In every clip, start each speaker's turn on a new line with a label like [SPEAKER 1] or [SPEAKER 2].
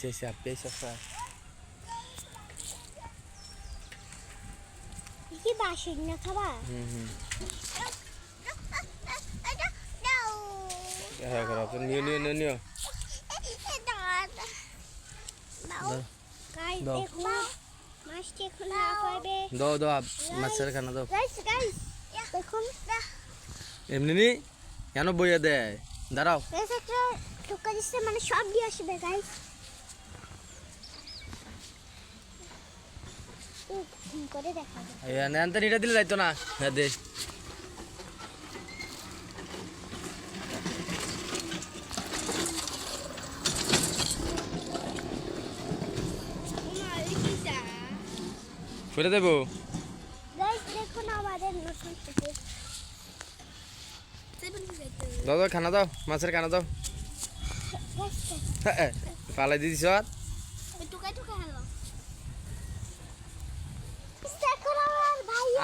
[SPEAKER 1] আইসে আইসে আপনি আইসে স্যার
[SPEAKER 2] কি বাসি না খাবা
[SPEAKER 1] হুম হুম হ্যাঁ খারাপ নিও নিও নিও নিও
[SPEAKER 2] গাইস
[SPEAKER 1] দাও।
[SPEAKER 2] দেখো মাছটি এখন না পাবে
[SPEAKER 1] দাও দাও আপ- মাছের খানা দাও
[SPEAKER 2] গাইস গাইস দেখুন
[SPEAKER 1] এমনি নি কেন বইয়া দেয় দাঁড়াও
[SPEAKER 2] গাইস একটা টোকা দিচ্ছে মানে সব দিয়ে আসবে গাইস করে দেখা
[SPEAKER 1] এটা দিলে যাইতো না। হ্যাঁ দে। ফিরে দেবো? দাও দাও খানা দাও মাছের খানা দাও। হ্যাঁ, পালাই দিদিস
[SPEAKER 2] টুকাই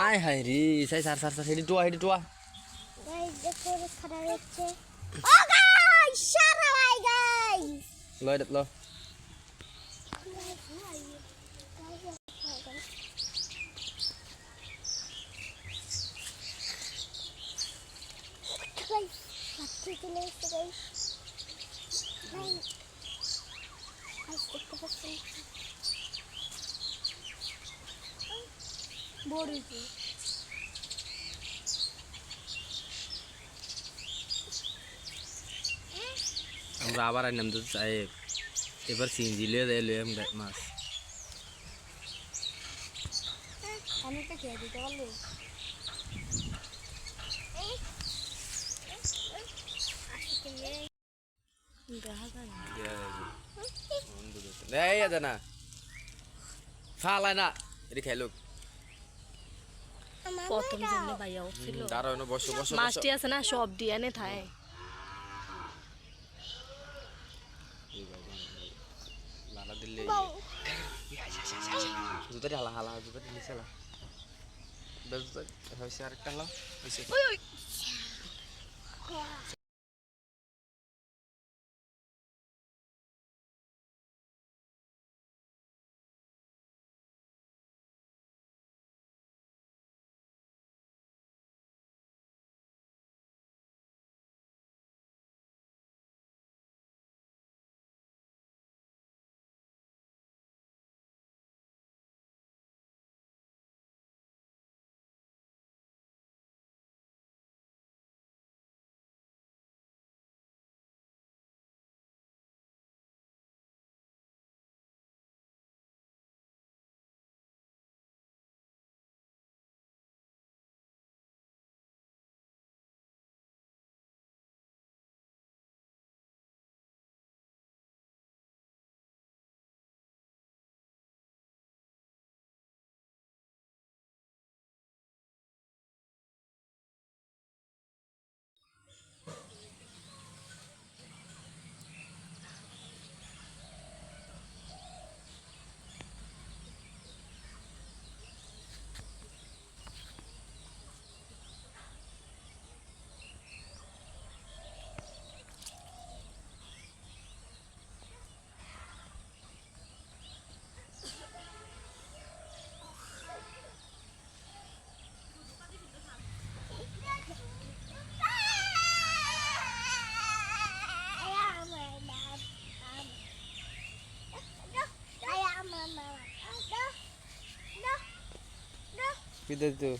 [SPEAKER 1] আয় হায় রে সাই সার সার সার হেডি টুয়া হেডি টুয়া
[SPEAKER 2] গাইস দেখুন খারাপ হচ্ছে
[SPEAKER 1] ল আমরা আবার আইনাম তো চাই এবার সিঞ্জি লিয়ে দেয় লিয়ে মাছ
[SPEAKER 2] অনেকটা খেয়ে দিতে পারল
[SPEAKER 1] ফালাই না এটি খাইলো
[SPEAKER 3] প্রথম জন্য ভাইয়া ছিল
[SPEAKER 1] দাঁড়ানো বসো বসো বসো।
[SPEAKER 3] মাছটি আছে না সব দিয়ে এনে থায়।
[SPEAKER 1] লালা দিলে জুতারি হালা হালা জুতাটি নিচে হালা বেশ জুতা হয়েছে আরেকটা হালা হয়েছে We the two.